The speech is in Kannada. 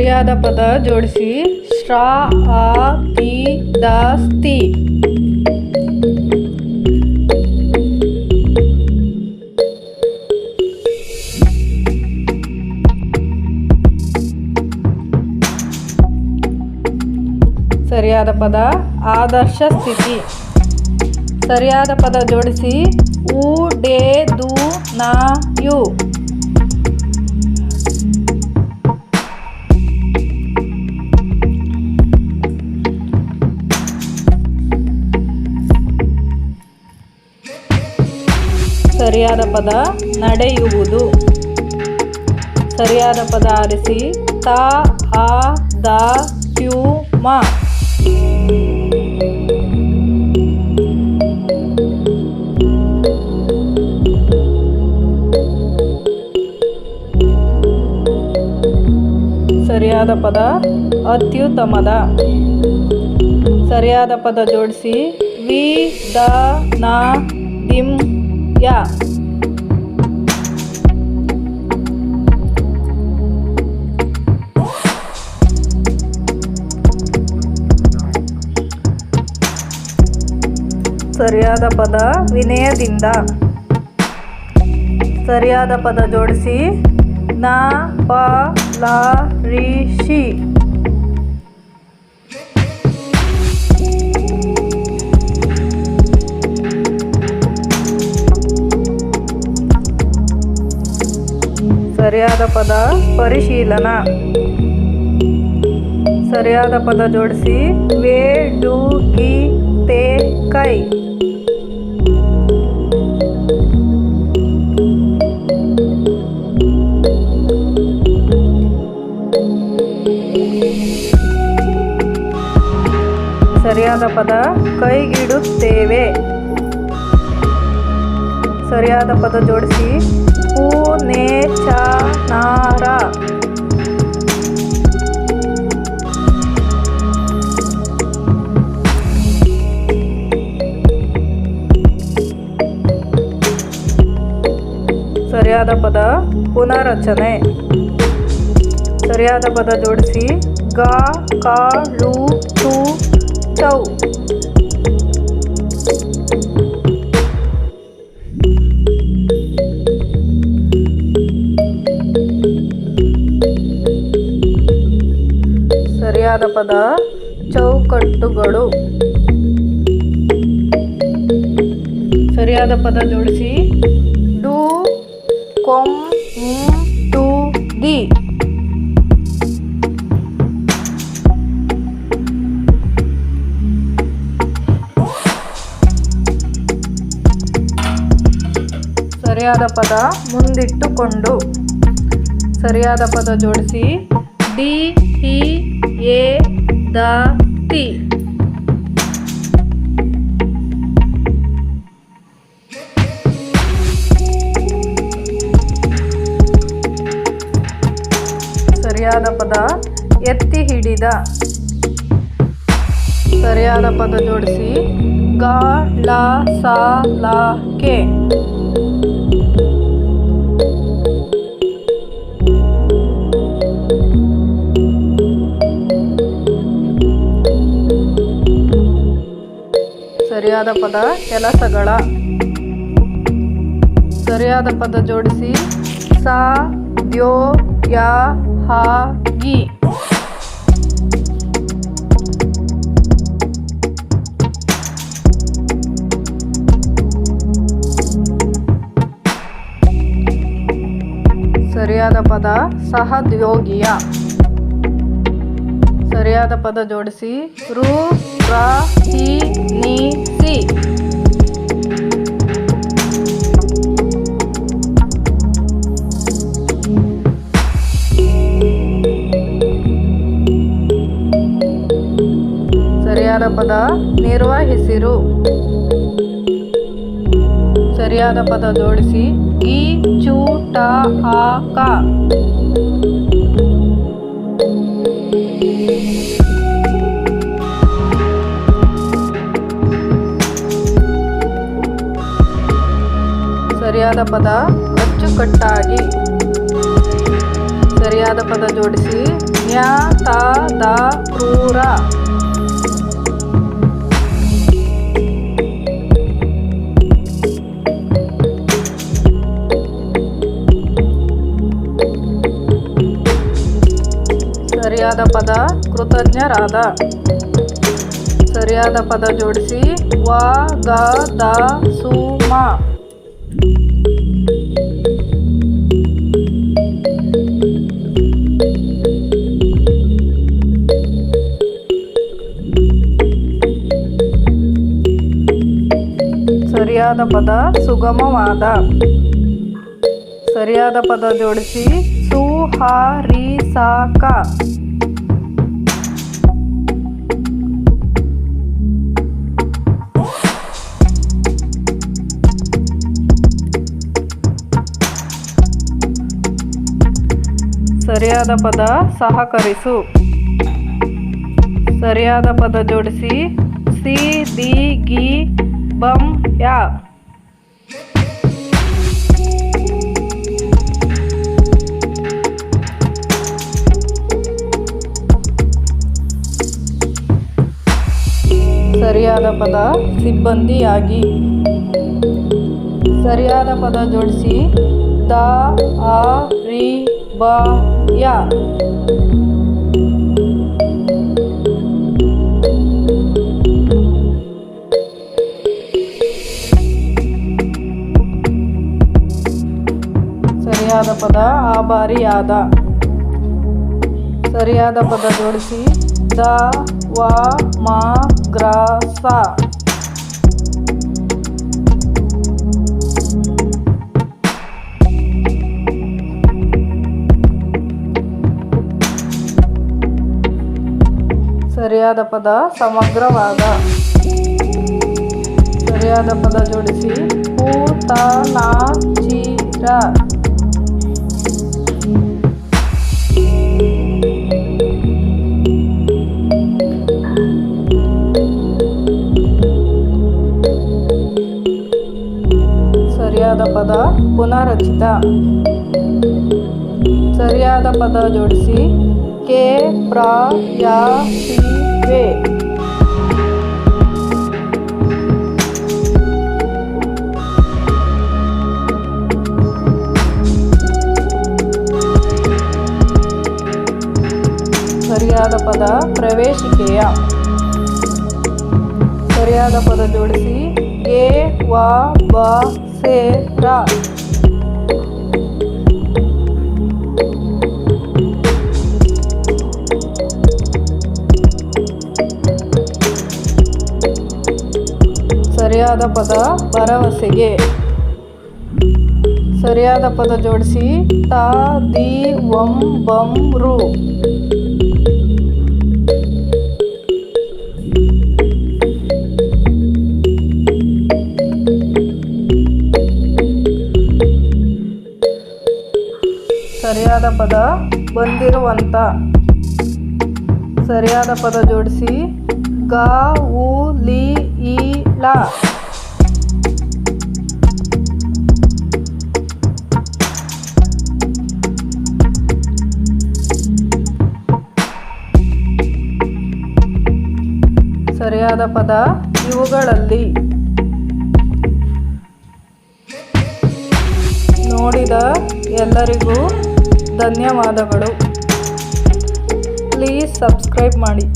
ಸರಿಯಾದ ಪದ ಜೋಡಿಸಿ. ಶ್ರಾ, ಆ, ತಿ ದಾಸ್ತಿ ಸ್ತಿ. ಸರಿಯಾದ ಪದ ಆದರ್ಶ ಸ್ಥಿತಿ. ಸರಿಯಾದ ಪದ ಜೋಡಿಸಿ. ಉ, ಡೇ, ದು, ನಾ, ಯು. ಸರಿಯಾದ ಪದ ನಡೆಯುವುದು. ಸರಿಯಾದ ಪದ ಆರಿಸಿ, ತ ಆ ದ, ಕ್ಯೂ, ಮ. ಸರಿಯಾದ ಪದ ಅತ್ಯುತ್ತಮದ. ಸರಿಯಾದ ಪದ ಜೋಡಿಸಿ, ವಿ, ದ, ನ ದಿಂ ಯ ಸರಿಯಾದ ಪದ ವಿನಯದಿಂದ. ಸರಿಯಾದ ಪದ ಜೋಡಿಸಿ. ನ ಪ ಲ ರಿ ಶಿ. ಸರಿಯಾದ ಪದ ಪರಿಶೀಲನ. ಸರಿಯಾದ ಪದ ಜೋಡಿಸಿ. ವೇ, ಡು, ಗಿ, ತೇ, ಕೈ. ಸರಿಯಾದ ಪದ ಕೈಗಿಡುತ್ತೇವೆ. ಸರಿಯಾದ ಪದ ಜೋಡಿಸಿ. ಹೂ ನೇ ಚ ನಾರ ಸರಿಯಾದ ಪದ ಪುನರಚನೆ. ಸರಿಯಾದ ಪದ ಜೋಡಿಸಿ ಗ, ಕ, ಳು ಟು ಚೌ. ಸರಿಯಾದ ಪದ? ಚೌಕಟ್ಟುಗಳು. ಸರಿಯಾದ ಪದ ಜೋಡಿಸಿ. ಡು, ಕೊಂ ಟು ದಿ ಸರಿಯಾದ ಪದ ಮುಂದಿಟ್ಟುಕೊಂಡು. ಸರಿಯಾದ ಪದ ಜೋಡಿಸಿ. ಡಿ, ಹಿ ಎ ದ ಟಿ ಸರಿಯಾದ ಪದ, ಎತ್ತಿ ಹಿಡಿದ. ಸರಿಯಾದ ಪದ ಜೋಡಿಸಿ, ಗ ಲ ಸ, ಲ, ಕೆ. ಸರಿಯಾದ ಪದ ಕೆಲಸಗಳ. ಸರಿಯಾದ ಪದ ಜೋಡಿಸಿ. ಸಾ ದ್ಯೋ ಯ ಹಾ ಗಿ ಸರಿಯಾದ ಪದ ಸಹದ್ಯೋಗಿಯ ಸರಿಯಾದ ಪದ ಜೋಡಿಸಿ. ರು ನಿ, ಸಿ. ಸರಿಯಾದ ಪದ, ನಿರ್ವಹಿಸಿರು. ಸರಿಯಾದ ಪದ ಜೋಡಿಸಿ. ಈ ಚೂಟ ಆ ಕ. ಸರಿಯಾದ ಪದ ಅಚ್ಚುಕಟ್ಟಾಗಿ ಸರಿಯಾದ ಪದ ಜೋಡಿಸಿ. ನ್ಯಾ, ತ, ದ ಕ್ರೂರ ಸರಿಯಾದ ಪದ ಕೃತಜ್ಞರಾದ. ಸರಿಯಾದ ಪದ ಜೋಡಿಸಿ. ವ, ಗ, ದ, ಸು, ಮ. ಸರಿಯಾದ ಪದ ಸುಗಮವಾದ. ಸರಿಯಾದ ಪದ ಜೋಡಿಸಿ. ಸು, ಹಾ, ರಿ, ಸಾ, ಕ. ಸರಿಯಾದ ಪದ ಸಹಕರಿಸು. ಸರಿಯಾದ ಪದ ಜೋಡಿಸಿ. ಸಿ, ದಿ, ಗಿ ಬಂ ಯಾ ಸರಿಯಾದ ಪದ ಸಿಬ್ಬಂದಿಯಾಗಿ ಸರಿಯಾದ ಪದ ಜೋಡಿಸಿ. ದ ಆ ರಿ ಬ ಯ. ಸರಿಯಾದ ಪದ, ಆಭಾರಿಯಾದ. ಸರಿಯಾದ ಪದ ಜೋಡಿಸಿ. ದ, ವ, ಮ, ಗ್ರ, ಸ. ಸರಿಯಾದ ಪದ, ಸಮಗ್ರವಾದ. ಸರಿಯಾದ ಪದ ಜೋಡಿಸಿ. ಪೂ ತ ನಾ ಚೀರ ಸರಿಯಾದ ಪದ ಪುನರಚಿತ. ಸರಿಯಾದ ಪದ ಜೋಡಿಸಿ. ಕೆ, ಪ್ರ, ಯ, ಸಿ, ವೇ. ಸರಿಯಾದ ಪದ ಪ್ರವೇಶಿಕೆಯ. ಸರಿಯಾದ ಪದ ಜೋಡಿಸಿ. ಎ ವ, ಬ ಸರಿಯಾದ ಪದ ಭರವಸೆಗೆ. ಸರಿಯಾದ ಪದ ಜೋಡಿಸಿ ತ ದಿ ಒಂ ಬಂ ರು. ಸರಿಯಾದ ಪದ ಬಂದಿರುವಂತ. ಸರಿಯಾದ ಪದ ಜೋಡಿಸಿ. ಗ, ಉ, ಲಿ ಇ ಲ ಸರಿಯಾದ ಪದ ಇವುಗಳಲ್ಲಿ. ನೋಡಿದ ಎಲ್ಲರಿಗೂ ಧನ್ಯವಾದಗಳು. ಪ್ಲೀಸ್ ಸಬ್ಸ್ಕ್ರೈಬ್ ಮಾಡಿ.